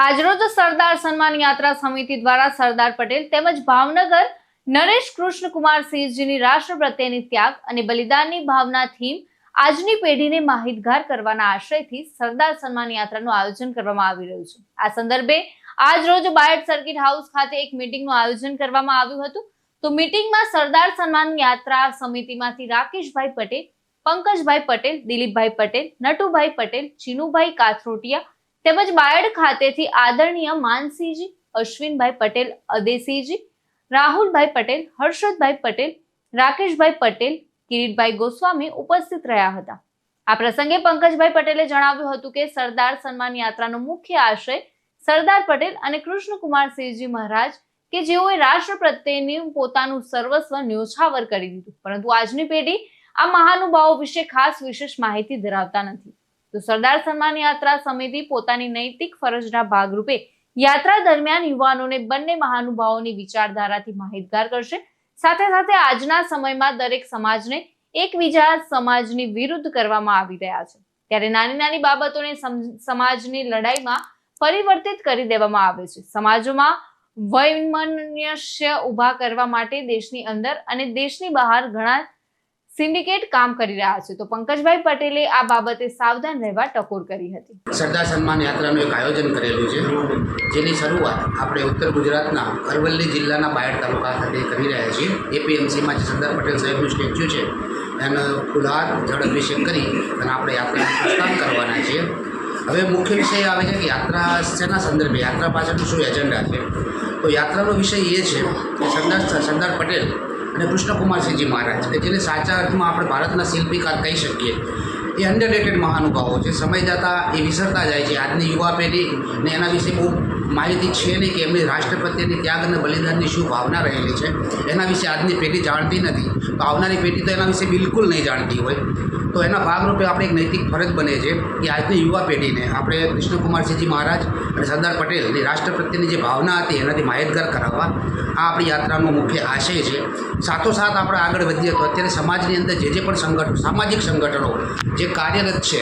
આજરોજ સરદાર સન્માન યાત્રા સમિતિ દ્વારા સરદાર પટેલ તેમજ ભાવનગર નરેશ કૃષ્ણકુમાર સિંહજીની રાષ્ટ્ર પ્રત્યેની ત્યાગ અને બલિદાનની ભાવના થીમ આજની પેઢીને માહિતગાર કરવાના આશયથી સરદાર સન્માન યાત્રાનું આયોજન કરવામાં આવી રહ્યું છે. આ સંદર્ભે આજ રોજ બાયડ સર્કિટ હાઉસ ખાતે એક મીટિંગનું આયોજન કરવામાં આવ્યું હતું. તો મીટિંગમાં સરદાર સન્માન યાત્રા સમિતિમાંથી રાકેશભાઈ પટેલ, પંકજભાઈ પટેલ, દિલીપભાઈ પટેલ, નટુભાઈ પટેલ, ચીનુભાઈ કાથરોટિયા તેમજ બાયડ ખાતેથી આદરણીય માનસિંહજી અશ્વિનભાઈ પટેલ અદેસીજી રાહુલભાઈ પટેલ, હર્ષદભાઈ પટેલ, રાકેશભાઈ પટેલ, કિરીટભાઈ ગોસ્વામી ઉપસ્થિત રહ્યા હતા. આ પ્રસંગે પંકજભાઈ પટેલે જણાવ્યું હતું કે સરદાર સન્માન યાત્રાનો મુખ્ય આશય સરદાર પટેલ અને કૃષ્ણકુમારસિંહજી મહારાજ કે જેઓએ રાષ્ટ્ર પ્રત્યેની પોતાનું સર્વસ્વ ન્યોછાવર કરી દીધું. પરંતુ આજની પેઢી આ મહાનુભાવો વિશે ખાસ વિશેષ માહિતી ધરાવતા નથી. તો સરદાર સન્માન યાત્રા સમિતિ પોતાની નૈતિક ફરજના ભાગરૂપે યાત્રા દરમિયાન યુવાનોને બંને મહાનુભાવોની વિચારધારાથી માહિતગાર કરશે. સાથે સાથે આજના સમયમાં દરેક સમાજને એકબીજા સમાજની વિરુદ્ધ કરવામાં આવી રહ્યા છે. ત્યારે નાની નાની બાબતોને સમ- સમાજની લડાઈમાં પરિવર્તિત કરી દેવામાં આવે છે. સમાજોમાં વૈમનસ્ય ઊભા કરવા માટે દેશની અંદર અને દેશની બહાર ઘણા સિન્ડિકેટ કામ કરી રહ્યા છે. તો પંકજભાઈ પટેલે આ બાબતે સાવધાન રહેવા ટકોર કરી હતી. સરદાર સન્માન યાત્રાનું એક આયોજન કરેલું છે. જેની શરૂઆત આપણે ઉત્તર ગુજરાતના અરવલ્લી જિલ્લાના બાયડ તાલુકા ખાતે કરી રહ્યા છીએ. એપીએમસીમાં જે સરદાર પટેલ સાહેબનું સ્ટેચ્યુ છે, એનો ફુલહાર જળ અભિષેક કરી અને આપણે યાત્રાનું પ્રસ્થાન કરવાના છીએ. હવે મુખ્ય વિષય આવે છે કે યાત્રા શેના સંદર્ભે? યાત્રા પાછળનું શું એજન્ડા છે? તો યાત્રાનો વિષય એ છે કે સરદાર સરદાર પટેલ અને કૃષ્ણકુમારસિંહજી મહારાજ, કે જેને સાચા અર્થમાં આપણે ભારતના શિલ્પીકાર કહી શકીએ. એ અંડરરેટેડ મહાનુભાવો છે. સમય જતાં એ વિસરતા જાય છે. આજની યુવા પેઢી ને એના વિશે બહુ માહિતી છે નહીં કે એમની રાષ્ટ્રપતિની ત્યાગ અને બલિદાનની શું ભાવના રહેલી છે, એના વિશે આજની પેઢી જાણતી નથી. તો આવનારી પેઢી તો એના વિશે બિલકુલ નહીં જાણતી હોય. તો એના ભાગરૂપે આપણે એક નૈતિક ફરજ બને છે કે આજની યુવા પેઢીને આપણે કૃષ્ણકુમારસિંહજી મહારાજ અને સરદાર પટેલની રાષ્ટ્ર જે ભાવના હતી એનાથી માહિતગાર કરાવવા આ આપણી યાત્રાનો મુખ્ય આશય છે. સાથોસાથ આપણે આગળ વધીએ તો અત્યારે સમાજની અંદર જે જે પણ સંગઠનો સામાજિક સંગઠનો જે કાર્યરત છે,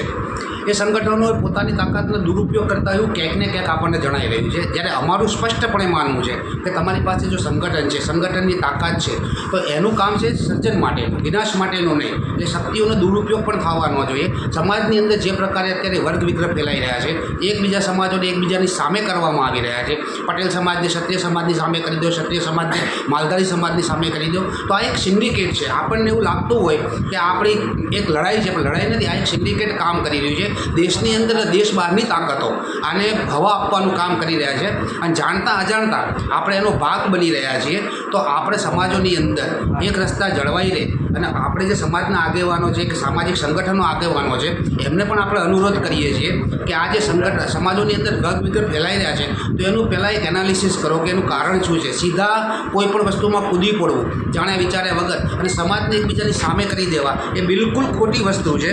એ સંગઠનો પોતાની તાકાતનો દુરુપયોગ કરતા એવું ક્યાંક ને ક્યાંક આપણને જણાઈ રહ્યું છે. જ્યારે અમારું સ્પષ્ટપણે માનવું છે કે તમારી પાસે જો સંગઠન છે, સંગઠનની તાકાત છે, તો એનું કામ છે સર્જન માટેનું, વિનાશ માટેનું નહીં. એટલે શક્તિઓનો દુરુપયોગ પણ થવા ન જોઈએ. સમાજની અંદર જે પ્રકારે અત્યારે વર્ગ વિગ્રહ ફેલાઈ રહ્યા છે, એકબીજા સમાજોને એકબીજાની સામે કરવામાં આવી રહ્યા છે. પટેલ સમાજને ક્ષત્રિય સમાજની સામે કરી દો, ક્ષત્રિય સમાજને માલધારી સમાજની સામે કરી દો. તો આ એક સિન્ડિકેટ છે. આપણને એવું લાગતું હોય કે આપણી એક લડાઈ છે, પણ લડાઈ નથી, આ એક સિન્ડિકેટ કામ કરી રહ્યું છે. દેશની અંદર દેશ બહારની તાકાતો. આને હવા આપવાનું કામ કરી રહ્યા છે. અને જાણતા અજાણતા આપણે એનો ભાગ બની રહ્યા છીએ. તો આપણે સમાજોની અંદર એક રસ્તા જળવાઈ રહે અને આપણે જે સમાજના આગેવાનો છે કે સામાજિક સંગઠનો આગેવાનો છે, એમને પણ આપણે અનુરોધ કરીએ છીએ કે આ જે સંગઠન સમાજોની અંદર ગગ વિગત ફેલાઈ રહ્યા છે, તો એનું પહેલાં એનાલિસિસ કરો કે એનું કારણ શું છે. સીધા કોઈ પણ વસ્તુમાં કૂદી પડવું, જાણ્યા વિચાર્યા વગર અને સમાજને એકબીજાની સામે કરી દેવા, એ બિલકુલ ખોટી વસ્તુ છે.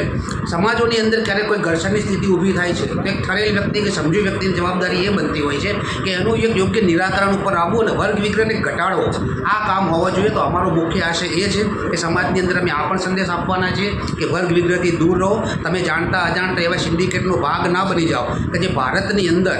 સમાજોની અંદર ક્યારેક કોઈ ઘર્ષણની સ્થિતિ ઊભી થાય છે, તો એક ઠરેલ વ્યક્તિ કે સમજુ વ્યક્તિની જવાબદારી એ બનતી હોય છે. કે એનું એક યોગ્ય નિરાકરણ ઉપર આવવું અને વર્ગ વિગ્રહને ઘટાડવો. આ કામ હોવા જોઈએ તો અમારો મુખ્ય આશય એ છે કે સમાજની અંદર અમે આ પણ સંદેશ આપવાના છીએ કે વર્ગ વિગ્રહથી દૂર રહો. તમે જાણતા અજાણતા એવા સિન્ડિકેટનો ભાગ ના બની જાઓ કે જે ભારતની અંદર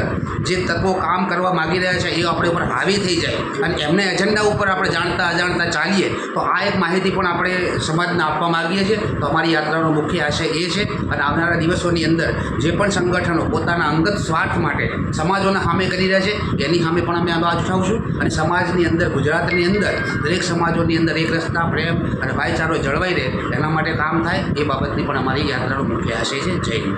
જે તત્વો કામ કરવા માગી રહ્યા છે એ આપણે ઉપર હાવી થઈ જાય. અને એમને એજન્ડા ઉપર આપણે જાણતા અજાણતા ચાલીએ તો આ એક માહિતી પણ આપણે સમાજને આપવા માગીએ છીએ. તો અમારી યાત્રાનો મુખ્ય આશય એ છે અને આવનારા દિવસોની અંદર જે પણ સંગઠનો પોતાના અંગત સ્વાર્થ માટે સમાજોના સામે અમે કરી રહ્યા છે. એની સામે પણ અમે અવાજ ઉઠાવશું અને સમાજની અંદર, ગુજરાતની અંદર, દરેક સમાજોની અંદર એક રસ્તા, પ્રેમ અને ભાઈચારો જળવાઈ રહે એના માટે કામ થાય એ બાબતની પણ અમારી યાત્રાનો મુખ્ય આશય છે. જય હિન્દ.